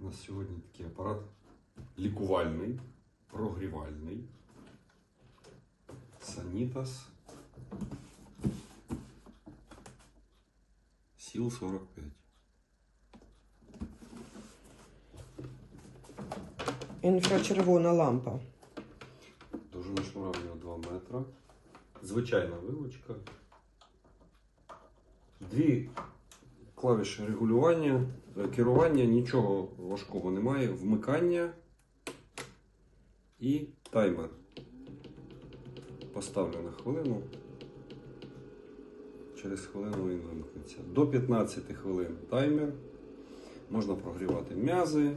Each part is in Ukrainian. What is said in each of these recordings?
У нас сьогодні такий апарат лікувальний, прогрівальний. Санітас. Сіл 45. Інфрачервона лампа. Довжина шнура в нього 2 метра. Звичайна вилочка. Дві клавіші регулювання, е, керування, нічого важкого немає. Вмикання і таймер. Поставлю на хвилину. Через хвилину він вимкнеться. До 15 хвилин таймер. Можна прогрівати м'язи.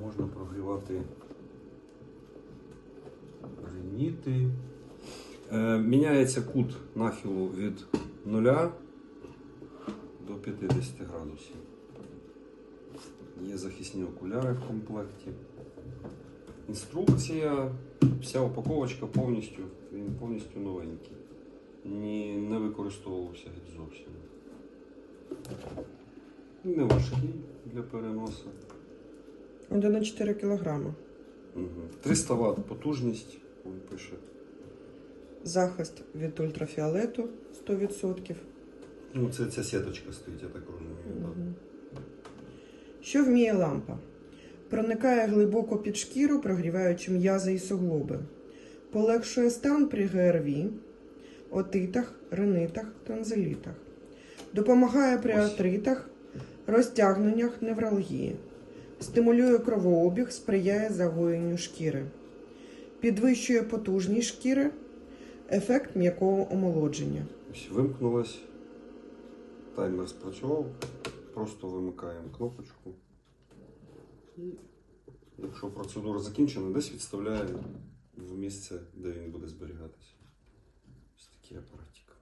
Можна прогрівати Реніти. Е, міняється кут нахилу від 0 до 50 градусів. Є захисні окуляри в комплекті. Інструкція, вся упаковочка повністю, він повністю новенький. Ні, не використовувався геть зовсім. Не важкий для переносу. 1,4 кг. Угу. 300 Вт потужність, він пише. Захист від ультрафіолету 100%. Ну, це ця сіточка стоїть, я так розумію. так. Мгм. Що вміє лампа? Проникає глибоко під шкіру, прогріваючи м'язи і суглоби. Полегшує стан при ГРВІ, отитах, ринитах, танзелітах. Допомагає при Ось. артритах, розтягненнях, невралгії. Стимулює кровообіг, сприяє загоєнню шкіри. Підвищує потужність шкіри, ефект м'якого омолодження. Ось вимкнулась. Таймер спрацював. Просто вимикаємо кнопочку. І якщо процедура закінчена, десь відставляємо в місце, де він буде зберігатися. Ось такий апаратик.